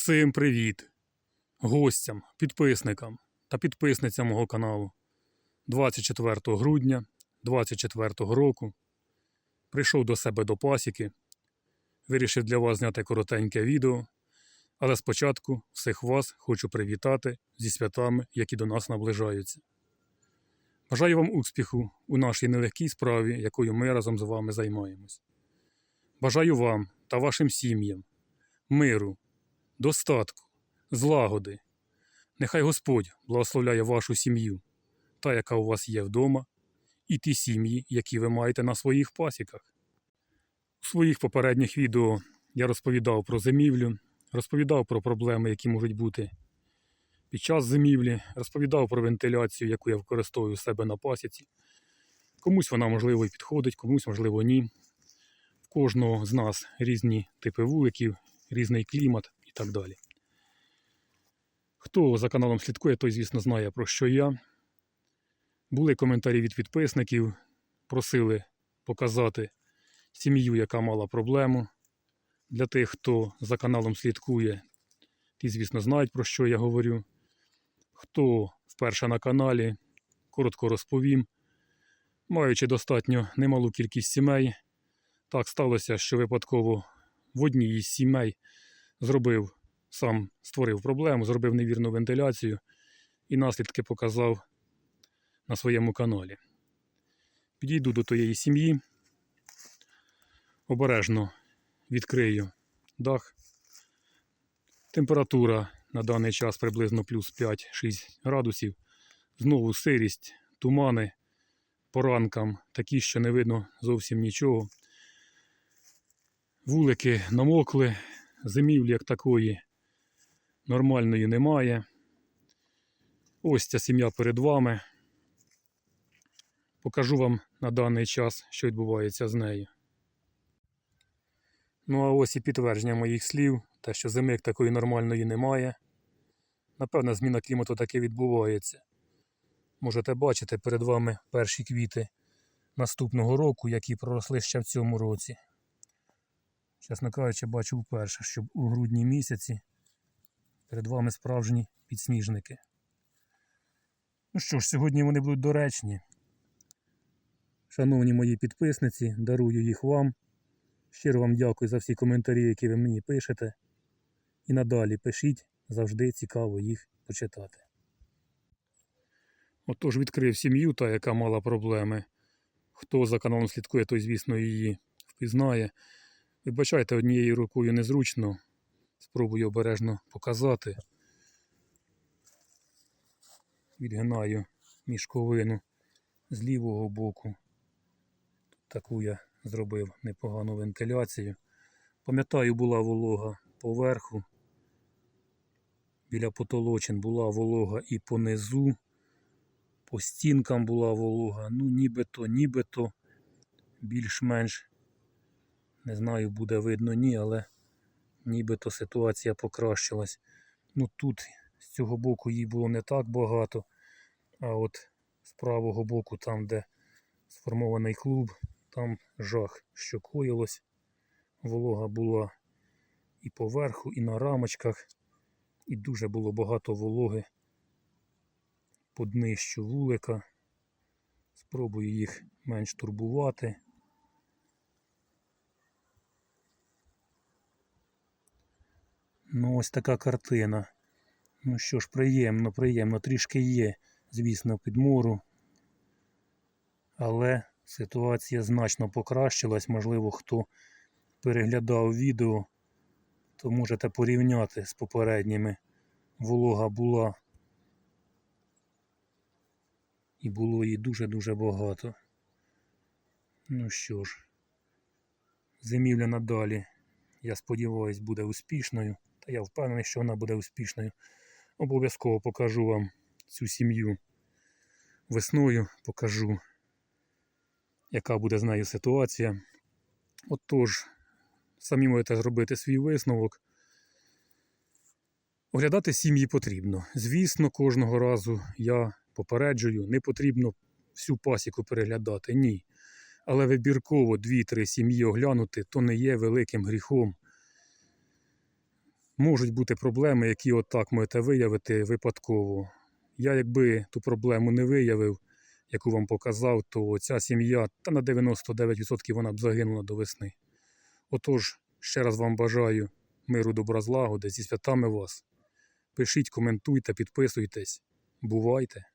Всім привіт! Гостям, підписникам та підписницям мого каналу. 24 грудня 24 року прийшов до себе до пасіки. Вирішив для вас зняти коротеньке відео. Але спочатку всіх вас хочу привітати зі святами, які до нас наближаються. Бажаю вам успіху у нашій нелегкій справі, якою ми разом з вами займаємось. Бажаю вам та вашим сім'ям миру, достатку, злагоди. Нехай Господь благословляє вашу сім'ю, та, яка у вас є вдома, і ті сім'ї, які ви маєте на своїх пасіках. У своїх попередніх відео я розповідав про зимівлю, розповідав про проблеми, які можуть бути під час зимівлі, розповідав про вентиляцію, яку я використовую у себе на пасіці. Комусь вона, можливо, і підходить, комусь, можливо, ні. В кожного з нас різні типи вуликів, різний клімат і так далі. Хто за каналом слідкує, той, звісно, знає, про що я. Були коментарі від підписників, просили показати сім'ю, яка мала проблему. Для тих, хто за каналом слідкує, ті, звісно, знають, про що я говорю. Хто вперше на каналі, коротко розповім. Маючи достатньо немалу кількість сімей, так сталося, що випадково в одній із сімей зробив, сам створив проблему, зробив невірну вентиляцію і наслідки показав на своєму каналі. Підійду до тієї сім'ї, обережно відкрию дах. Температура на даний час приблизно плюс 5-6 градусів. Знову сирість, тумани по ранкам такі, що не видно зовсім нічого. Вулики намокли, зимівлі як такої нормальної немає. Ось ця сім'я перед вами. Покажу вам на даний час, що відбувається з нею. Ну а ось і підтвердження моїх слів, те, що зими як такої нормальної немає. Напевно, зміна клімату таки відбувається. Можете бачити перед вами перші квіти наступного року, які проросли ще в цьому році. Чесно кажучи, бачу вперше, щоб у грудні місяці перед вами справжні підсніжники. Ну що ж, сьогодні вони будуть доречні. Шановні мої підписниці, дарую їх вам. Щиро вам дякую за всі коментарі, які ви мені пишете. І надалі пишіть, завжди цікаво їх почитати. Отож відкрив сім'ю, та яка мала проблеми. Хто за каналом слідкує, той, звісно, її впізнає. Вибачайте, однією рукою незручно. Спробую обережно показати. Відгинаю мішковину з лівого боку. Таку я зробив непогану вентиляцію. Пам'ятаю, була волога поверху. Біля потолочин була волога і понизу. По стінкам була волога. Ну, нібито, нібито більш-менш не знаю, буде видно ні, але нібито ситуація покращилась. Ну тут з цього боку їй було не так багато. А от з правого боку, там, де сформований клуб, там жах, що коїлось. Волога була і поверху, і на рамочках, і дуже було багато вологи по днищу вулика. Спробую їх менш турбувати. Ну, ось така картина. Ну що ж, приємно, приємно. Трішки є, звісно, підмору. Але ситуація значно покращилась. Можливо, хто переглядав відео, то можете порівняти з попередніми. Волога була. І було її дуже-дуже багато. Ну що ж, зимівля надалі, я сподіваюся, буде успішною. Я впевнений, що вона буде успішною. Обов'язково покажу вам цю сім'ю весною, покажу, яка буде з нею ситуація. Отож, самі можете зробити свій висновок. Оглядати сім'ї потрібно. Звісно, кожного разу я попереджую, не потрібно всю пасіку переглядати, ні. Але вибірково 2-3 сім'ї оглянути то не є великим гріхом. Можуть бути проблеми, які отак можете виявити випадково. Я якби ту проблему не виявив, яку вам показав, то ця сім'я та на 99% вона б загинула до весни. Отож, ще раз вам бажаю миру, добра, злагоди, зі святами вас. Пишіть, коментуйте, підписуйтесь. Бувайте!